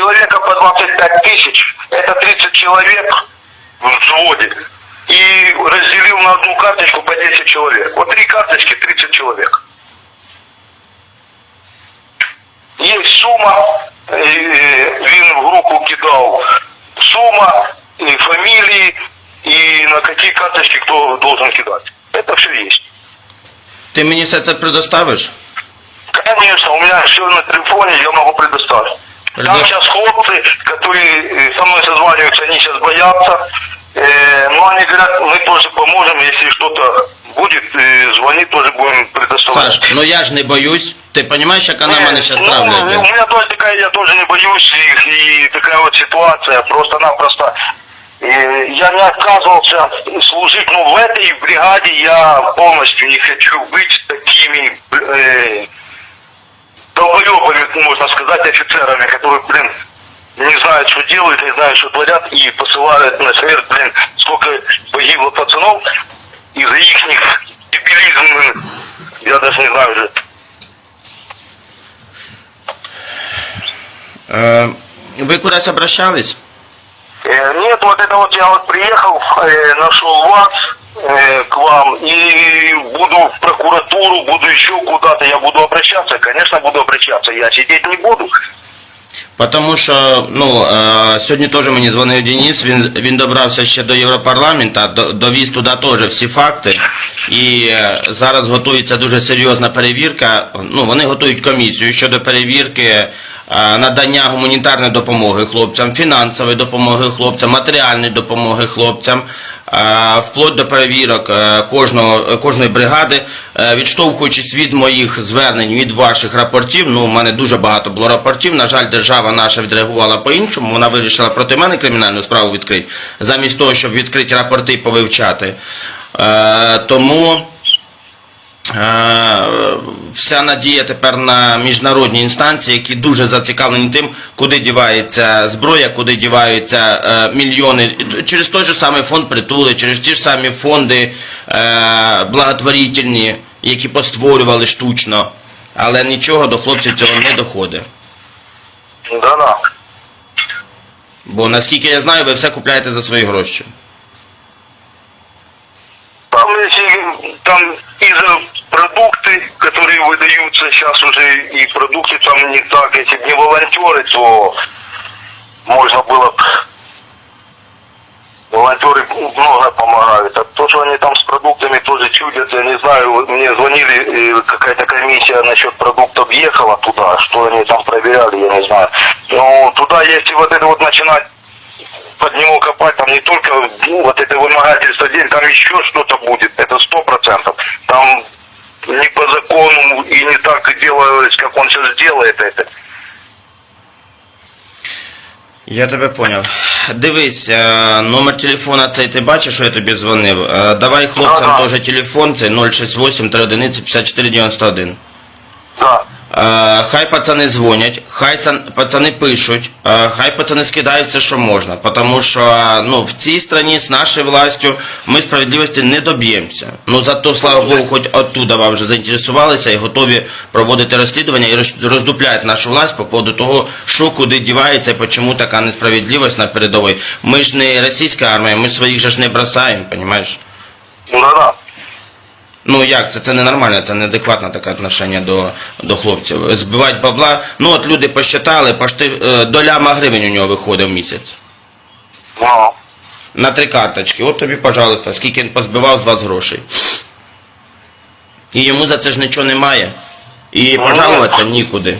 человека по 25 тысяч, это 30 человек в взводе. И разделил на одну карточку по 10 человек. Вот три карточки, 30 человек. Есть сума, э, він в группу кидал, сума, и фамилии, и на какие карточки кто должен кидать. Это все есть. Ти мені все це предоставиш? Конечно, у меня все на телефоне, я могу предоставить. Там Предо- сейчас хлопцы, которые э, со мной созваниваются, они сейчас боятся. Э, но они говорят, мы тоже поможем, если что-то будет, э, звони, тоже будем предоставлять. Саш, ну я ж не боюсь. Ти розумієш, яка на Э, мене зараз ну, травля У йде? меня тоже такая, я тоже не боюсь, и, и такая вот ситуация, просто-напросто. э, я не отказывался служить, но в этой бригаде я полностью не хочу быть такими э, долбоебами, можно сказать, офицерами, которые, блин, не знают, что делают, не знают, что творят, и посылают на смерть, блин, сколько погибло пацанов из-за их дебилизм, я даже не знаю уже. Е, ви кудись обращались? Э, Нет, вот это вот я вот приехал, э, нашел вас э, к вам и буду в прокуратуру, буду еще куда-то, я буду обращаться, конечно буду обращаться, я сидеть не буду. Тому що ну, е, сьогодні теж мені дзвонив Денис, він, він добрався ще до Європарламента, до- довіз туди теж всі факти. І е, зараз готується дуже серйозна перевірка. Ну, вони готують комісію щодо перевірки е, надання гуманітарної допомоги хлопцям, фінансової допомоги хлопцям, матеріальної допомоги хлопцям. Е, Вплоть до перевірок е, кожного, кожної бригади, Е, відштовхуючись від моїх звернень, від ваших рапортів, ну, у мене дуже багато було рапортів, на жаль, держава наша відреагувала по-іншому, вона вирішила проти мене кримінальну справу відкрити, замість того, щоб відкрити рапорти і повивчати. Тому вся надія тепер на міжнародні інстанції, які дуже зацікавлені тим, куди дівається зброя, куди діваються е, мільйони через той же самий фонд притули, через ті ж самі фонди е, благотворительні, які постворювали штучно, але нічого до хлопців цього не доходить. Да-да. Бо наскільки я знаю, ви все купляєте за свої гроші. Выдаются сейчас уже, и продукты там не так, если бы не волонтеры, то можно было б Волонтеры много помогают. А то, что они там с продуктами тоже чудят, я не знаю, мне звонили, какая-то комиссия насчет продуктов ехала туда, что они там проверяли, я не знаю. Но туда, если вот это вот начинать под него копать, там не только ну, вот это вымогательство денег, там еще что-то будет, это сто процентов. Там так делалось, как он сейчас делает это. Я тебе поняв. Дивись, номер телефона цей ти бачиш, що я тобі дзвонив. Давай хлопцям Ага. теж телефон, це 068 3 54 91. Да. Е, Хай пацани дзвонять, хай цан- пацани пишуть, е, хай пацани скидають все, що можна. Тому що е, ну, в цій страні з нашою властю ми справедливості не доб'ємося. Ну зато, слава Богу, хоч оттуда вам вже заінтересувалися і готові проводити розслідування і роз- роздупляють нашу власть по поводу того, що куди дівається і чому така несправедливість на передовій. Ми ж не російська армія, ми своїх же ж не бросаємо, розумієш? Да-да. Ну як це? Це ненормально, це неадекватне таке отношення до, до хлопців. Збивати бабла. Ну от люди посчитали, пошти е, до ляма гривень у нього виходить в місяць. Ну. На три карточки. От тобі, пожалуйста, скільки він позбивав з вас грошей. І йому за це ж нічого немає. І Ну, пожалуватися нікуди.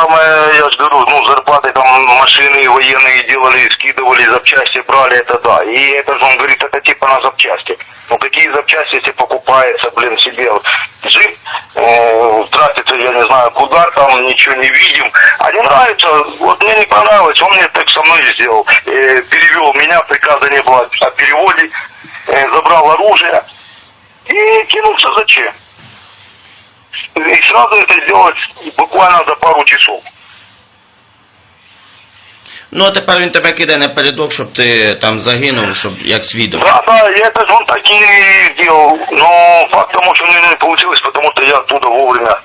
Так само, я же говорю, ну, зарплаты там машины военные делали, скидывали, запчасти брали, это да. И это же он говорит, это типа на запчасти. Ну, какие запчасти, если покупается, блин, себе вот джип, э, тратится, я не знаю, куда там, ничего не видим. А не нравится, вот мне не понравилось, он мне так со мной сделал. Э, перевел меня, приказа не было о переводе, э, забрал оружие и кинулся зачем? И сразу это сделать буквально за пару часов. Ну а тепер він тебе кидає напередок, щоб ти там загинув, щоб як свідок. Да, да, я это же он так и делал. Но факт тому, что у меня не получилось, потому что я оттуда вовремя